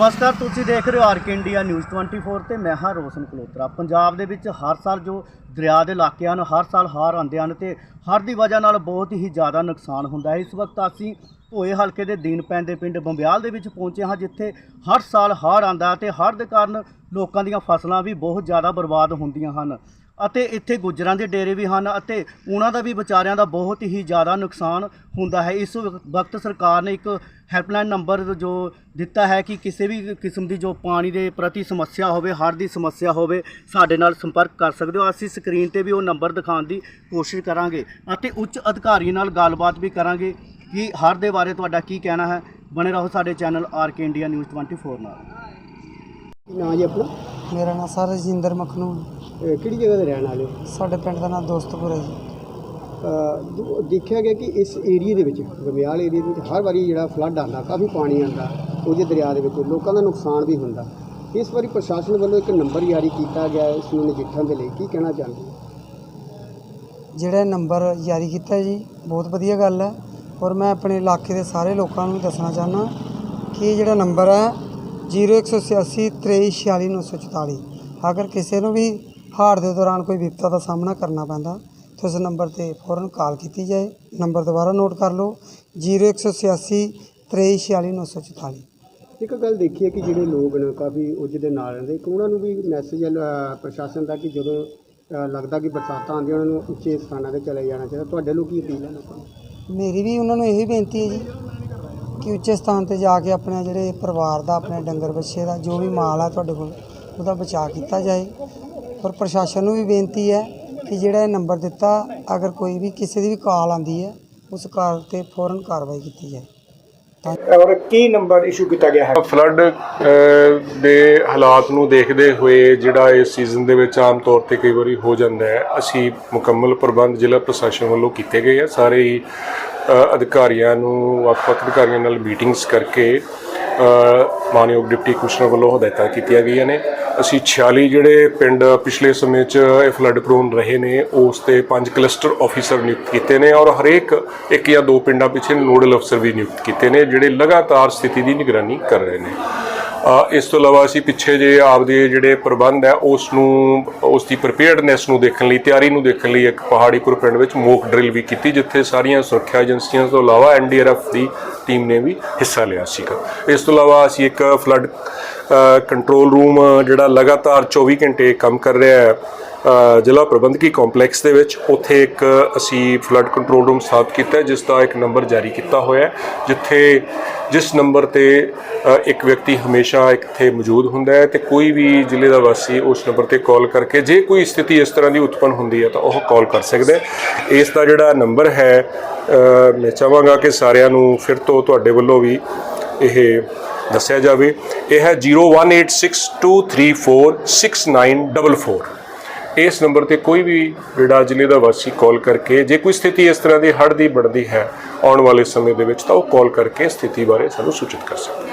ਨਮਸਕਾਰ, ਤੁਸੀਂ ਦੇਖ ਰਹੇ ਹੋ ਆਰਕ ਇੰਡੀਆ ਨਿਊਜ਼ 24 ਤੇ ਮੈਂ ਹਾਂ ਰੋਸ਼ਨ ਕਲੋਤਰਾ ਪੰਜਾਬ ਦੇ ਵਿੱਚ ਹਰ ਸਾਲ ਜੋ ਦਰਿਆ ਦੇ ਇਲਾਕੇ ਹਨ, ਹਰ ਸਾਲ ਹਾਰ ਆਉਂਦੇ ਹਨ ਤੇ ਹਰ ਦੀ ਵਜ੍ਹਾ ਨਾਲ ਬਹੁਤ ਹੀ ਜ਼ਿਆਦਾ ਨੁਕਸਾਨ ਹੁੰਦਾ ਹੈ। ਇਸ ਵਕਤ ਅਸੀਂ ਭੋਏ ਹਲਕੇ ਦੇ ਦੀਨ ਪੈਂਦੇ ਪਿੰਡ ਬੰਬਿਆਲ ਦੇ ਵਿੱਚ ਪਹੁੰਚੇ ਹਾਂ, ਜਿੱਥੇ ਹਰ ਸਾਲ ਹੜ੍ਹ ਆਂਦਾ ਤੇ ਹੜ੍ਹ ਦੇ ਕਾਰਨ ਲੋਕਾਂ ਦੀਆਂ ਫਸਲਾਂ ਵੀ ਬਹੁਤ ਜ਼ਿਆਦਾ ਬਰਬਾਦ ਹੁੰਦੀਆਂ ਹਨ। ਅਤੇ ਇੱਥੇ ਗੁੱਜਰਾਂ ਦੇ ਡੇਰੇ ਵੀ ਹਨ ਅਤੇ ਉਹਨਾਂ ਦਾ ਵੀ ਵਿਚਾਰਿਆਂ ਦਾ ਬਹੁਤ ਹੀ ਜ਼ਿਆਦਾ ਨੁਕਸਾਨ ਹੁੰਦਾ ਹੈ। ਇਸ ਵਕਤ ਸਰਕਾਰ ਨੇ ਇੱਕ ਹੈਲਪਲਾਈਨ ਨੰਬਰ ਜੋ ਦਿੱਤਾ ਹੈ ਕਿ ਕਿਸੇ ਵੀ ਕਿਸਮ ਦੀ ਜੋ ਪਾਣੀ ਦੇ ਪ੍ਰਤੀ ਸਮੱਸਿਆ ਹੋਵੇ ਹੜ੍ਹ ਦੀ ਸਮੱਸਿਆ ਹੋਵੇ ਸਾਡੇ ਨਾਲ ਸੰਪਰਕ ਕਰ ਸਕਦੇ ਹੋ। ਅਸੀਂ ਸਕਰੀਨ ਤੇ ਵੀ ਉਹ ਨੰਬਰ ਦਿਖਾਉਣ ਦੀ ਕੋਸ਼ਿਸ਼ ਕਰਾਂਗੇ ਅਤੇ ਉੱਚ ਅਧਿਕਾਰੀ ਨਾਲ ਗੱਲਬਾਤ ਵੀ ਕਰਾਂਗੇ ਕਿ ਹੜ੍ਹ ਦੇ ਬਾਰੇ ਤੁਹਾਡਾ ਕੀ ਕਹਿਣਾ ਹੈ। ਬਣੇ ਰਹੋ ਸਾਡੇ ਚੈਨਲ ਆਰਕੇ ਇੰਡੀਆ ਨਿਊਜ਼ 24 ਨਾਲ। ਨਾਂ ਜੀ ਆਪਣਾ? ਮੇਰਾ ਨਾਮ ਸਰ ਰਜਿੰਦਰ ਮਖਨੂ ਕਿਹੜੀ ਜਗ੍ਹਾ ਦੇ ਰਹਿਣ ਵਾਲੇ ਹੋ? ਸਾਡੇ ਪਿੰਡ ਦਾ ਨਾਮ ਦੋਸਤਪੁਰ ਹੈ ਜੀ। ਅਹ ਦੋ- ਦੇਖਿਆ ਗਿਆ ਕਿ ਇਸ ਏਰੀਏ ਦੇ ਵਿੱਚ ਗਮਿਆਲ ਏਰੀਏ ਦੇ ਵਿੱਚ ਹਰ ਵਾਰੀ ਜਿਹੜਾ ਫਲੱਡ ਆਉਂਦਾ ਕਾਫੀ ਪਾਣੀ ਆਉਂਦਾ ਉਹਦੇ ਦਰਿਆ ਦੇ ਵਿੱਚ ਲੋਕਾਂ ਦਾ ਨੁਕਸਾਨ ਵੀ ਹੁੰਦਾ। ਇਸ ਵਾਰੀ ਪ੍ਰਸ਼ਾਸਨ ਵੱਲੋਂ ਇੱਕ ਨੰਬਰ ਜਾਰੀ ਕੀਤਾ ਗਿਆ ਹੈ ਇਸ ਨੂੰ ਨਜਿੱਠਣ ਦੇ ਲਈ। ਕੀ ਕਹਿਣਾ ਚਾਹੁੰਦੇ ਹੋ? ਜਿਹੜਾ ਨੰਬਰ ਜਾਰੀ ਕੀਤਾ ਹੈ ਜੀ ਬਹੁਤ ਵਧੀਆ ਗੱਲ ਹੈ। ਔਰ ਮੈਂ ਆਪਣੇ ਇਲਾਕੇ ਦੇ ਸਾਰੇ ਲੋਕਾਂ ਨੂੰ ਦੱਸਣਾ ਚਾਹੁੰਦਾ ਕਿ ਇਹ ਜਿਹੜਾ ਨੰਬਰ ਹੈ 0186 2346944 ਅਗਰ ਕਿਸੇ ਨੂੰ ਵੀ ਹਾਰ ਦੇ ਦੌਰਾਨ ਕੋਈ ਵਿਪਤਾ ਦਾ ਸਾਹਮਣਾ ਕਰਨਾ ਪੈਂਦਾ ਤਾਂ ਇਸ ਨੰਬਰ ਤੇ ਫੌਰਨ ਕਾਲ ਕੀਤੀ ਜਾਏ। ਨੰਬਰ ਦੁਬਾਰਾ ਨੋਟ ਕਰ ਲਓ 0186 2346944 ਇੱਕ ਗੱਲ ਦੇਖੀ ਹੈ ਕਿ ਜਿਹੜੇ ਲੋਕ ਨੇ ਕਾਫੀ ਉੱਜ ਦੇ ਨਾਲ ਰਹਿੰਦੇ ਇੱਕ ਉਹਨਾਂ ਨੂੰ ਵੀ ਮੈਸੇਜ ਪ੍ਰਸ਼ਾਸਨ ਦਾ ਕਿ ਜਦੋਂ ਲੱਗਦਾ ਕਿ ਬਰਸਾਤਾਂ ਆਉਂਦੀਆਂ ਉਹਨਾਂ ਨੂੰ ਉੱਚੇ ਸਥਾਨਾਂ ਤੇ ਚਲੇ ਜਾਣਾ ਚਾਹੀਦਾ। ਤੁਹਾਡੇ ਲੋਕ ਕੀ ਅਪੀਲ ਹੈ? ਲੋਕਾਂ ਨੂੰ ਮੇਰੀ ਵੀ ਉਹਨਾਂ ਨੂੰ ਇਹੀ ਬੇਨਤੀ ਹੈ ਜੀ ਕਿ ਉੱਚੇ ਸਥਾਨ ਤੇ ਜਾ ਕੇ ਆਪਣੇ ਜਿਹੜੇ ਪਰਿਵਾਰ ਦਾ ਆਪਣੇ ਡੰਗਰ ਬੱਚੇ ਦਾ ਜੋ ਵੀ ਮਾਲ ਆ ਤੁਹਾਡੇ ਕੋਲ ਉਹਦਾ ਬਚਾਅ ਕੀਤਾ ਜਾਏ। ਔਰ ਪ੍ਰਸ਼ਾਸਨ ਨੂੰ ਵੀ ਬੇਨਤੀ ਹੈ ਕਿ ਜਿਹੜਾ ਇਹ ਨੰਬਰ ਦਿੱਤਾ ਅਗਰ ਕੋਈ ਵੀ ਕਿਸੇ ਦੀ ਵੀ ਕਾਲ ਆਂਦੀ ਹੈ ਉਸ ਕਾਲ ਤੇ ਫੌਰਨ ਕਾਰਵਾਈ ਕੀਤੀ ਜਾਏ। ਔਰ ਕੀ ਨੰਬਰ ਇਸ਼ੂ ਕੀਤਾ ਗਿਆ ਹੈ? ਫਲੱਡ ਦੇ ਹਾਲਾਤ ਨੂੰ ਦੇਖਦੇ ਹੋਏ ਜਿਹੜਾ ਇਸ ਸੀਜ਼ਨ ਦੇ ਵਿੱਚ ਆਮ ਤੌਰ ਤੇ ਕਈ ਵਾਰੀ ਹੋ ਜਾਂਦਾ ਹੈ ਅਸੀਂ ਮੁਕੰਮਲ ਪ੍ਰਬੰਧ ਜ਼ਿਲ੍ਹਾ ਪ੍ਰਸ਼ਾਸਨ ਵੱਲੋਂ ਕੀਤੇ ਗਏ ਆ। ਸਾਰੇ ਹੀ ਅਧਿਕਾਰੀਆਂ ਨੂੰ ਵੱਖ-ਵੱਖ ਅਧਿਕਾਰੀਆਂ ਨਾਲ ਮੀਟਿੰਗਸ ਕਰਕੇ ਮਾਨਯੋਗ ਡਿਪਟੀ ਕਮਿਸ਼ਨਰ ਵੱਲੋਂ ਹਦਾਇਤਾਂ ਕੀਤੀਆਂ ਗਈਆਂ ਨੇ। ਅਸੀਂ 46 ਜਿਹੜੇ ਪਿੰਡ ਪਿਛਲੇ ਸਮੇਂ 'ਚ ਇਹ ਫਲੱਡ ਪ੍ਰੋਨ ਰਹੇ ਨੇ, ਉਸ ਤੇ ਪੰਜ ਕਲਸਟਰ ਆਫੀਸਰ ਨਿਯੁਕਤ ਕੀਤੇ ਨੇ ਔਰ ਹਰੇਕ ਇੱਕ ਜਾਂ ਦੋ ਪਿੰਡਾਂ ਪਿੱਛੇ ਨੋਡਲ ਅਫਸਰ ਵੀ ਨਿਯੁਕਤ ਕੀਤੇ ਨੇ, ਜਿਹੜੇ ਲਗਾਤਾਰ ਸਥਿਤੀ ਦੀ ਨਿਗਰਾਨੀ ਕਰ ਰਹੇ ਨੇ। ਇਸ ਤੋਂ ਇਲਾਵਾ ਅਸੀਂ ਪਿੱਛੇ ਜੇ ਆਪਦੇ ਜਿਹੜੇ ਪ੍ਰਬੰਧ ਹੈ ਉਸ ਨੂੰ ਉਸ ਦੀ ਪ੍ਰੀਪੇਅਰਡਨੈਸ ਨੂੰ ਦੇਖਣ ਲਈ, ਤਿਆਰੀ ਨੂੰ ਦੇਖਣ ਲਈ ਇੱਕ ਪਹਾੜੀਪੁਰ ਪਿੰਡ ਵਿੱਚ ਮੋਕ ਡਰਿਲ ਵੀ ਕੀਤੀ, ਜਿੱਥੇ ਸਾਰੀਆਂ ਸੁਰੱਖਿਆ ਏਜੰਸੀਆਂ ਤੋਂ ਇਲਾਵਾ ਐਨਡੀਆਰਐਫ ਦੀ ਟੀਮ ਨੇ ਵੀ ਹਿੱਸਾ ਲਿਆ ਸੀਗਾ। ਇਸ ਤੋਂ ਇਲਾਵਾ ਅਸੀਂ ਇੱਕ ਫਲੱਡ ਕੰਟਰੋਲ ਰੂਮ ਜਿਹੜਾ ਲਗਾਤਾਰ 24 ਘੰਟੇ ਕੰਮ ਕਰ ਰਿਹਾ ਹੈ ਜ਼ਿਲ੍ਹਾ ਪ੍ਰਬੰਧਕੀ ਕੰਪਲੈਕਸ ਦੇ ਵਿੱਚ ਉੱਥੇ ਇੱਕ ਅਸੀਂ ਫਲੱਡ ਕੰਟਰੋਲ ਰੂਮ ਸਥਾਪਿਤ ਕੀਤਾ ਜਿਸ ਦਾ ਇੱਕ ਨੰਬਰ ਜਾਰੀ ਕੀਤਾ ਹੋਇਆ ਹੈ, ਜਿੱਥੇ ਜਿਸ ਨੰਬਰ ਤੇ ਇੱਕ ਵਿਅਕਤੀ ਹਮੇਸ਼ਾ ਇੱਥੇ ਮੌਜੂਦ ਹੁੰਦਾ ਹੈ ਤੇ ਕੋਈ ਵੀ ਜ਼ਿਲ੍ਹੇ ਦਾ ਵਾਸੀ ਉਸ ਨੰਬਰ ਤੇ ਕਾਲ ਕਰਕੇ ਜੇ ਕੋਈ ਸਥਿਤੀ ਇਸ ਤਰ੍ਹਾਂ ਦੀ ਉਤਪੰਨ ਹੁੰਦੀ ਹੈ ਤਾਂ ਉਹ ਕਾਲ ਕਰ ਸਕਦਾ ਹੈ। ਇਸ ਦਾ ਜਿਹੜਾ ਨੰਬਰ ਹੈ ਮੈਂ ਚਾਹਾਂਗਾ ਕਿ ਸਾਰਿਆਂ ਨੂੰ ਫਿਰ ਤੋਂ ਤੁਹਾਡੇ ਵੱਲੋਂ ਵੀ ਇਹ ਦੱਸਿਆ ਜਾਵੇ। ਇਹ ਹੈ 018623469944 ਇਸ ਨੰਬਰ ਤੇ ਕੋਈ ਵੀ ਜਿਹੜਾ ਜ਼ਿਲ੍ਹੇ ਦਾ ਵਾਸੀ ਕਾਲ ਕਰਕੇ ਜੇ ਕੋਈ ਸਥਿਤੀ ਇਸ ਤਰ੍ਹਾਂ ਦੀ ਹੜ੍ਹ ਦੀ ਬਣਦੀ ਹੈ ਆਉਣ ਵਾਲੇ ਸਮੇਂ ਦੇ ਵਿੱਚ ਤਾਂ ਉਹ ਕਾਲ ਕਰਕੇ ਸਥਿਤੀ ਬਾਰੇ ਸਾਨੂੰ ਸੂਚਿਤ ਕਰ ਸਕਦਾ ਹੈ